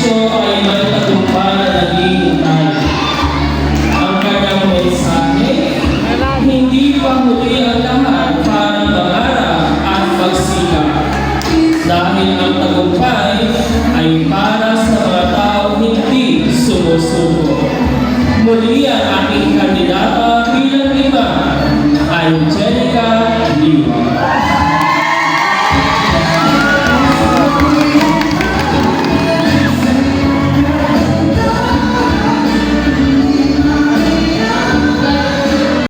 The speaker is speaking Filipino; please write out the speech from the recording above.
Kristo ay may tagumpay na naging unan. Ang kanyang mensahe, hindi pa huli ang lahat para mangarap at magsikap. Dahil ang tagumpay ay para sa mga tao hindi sumusuko. Muli ang aking kandidata bilang iba ay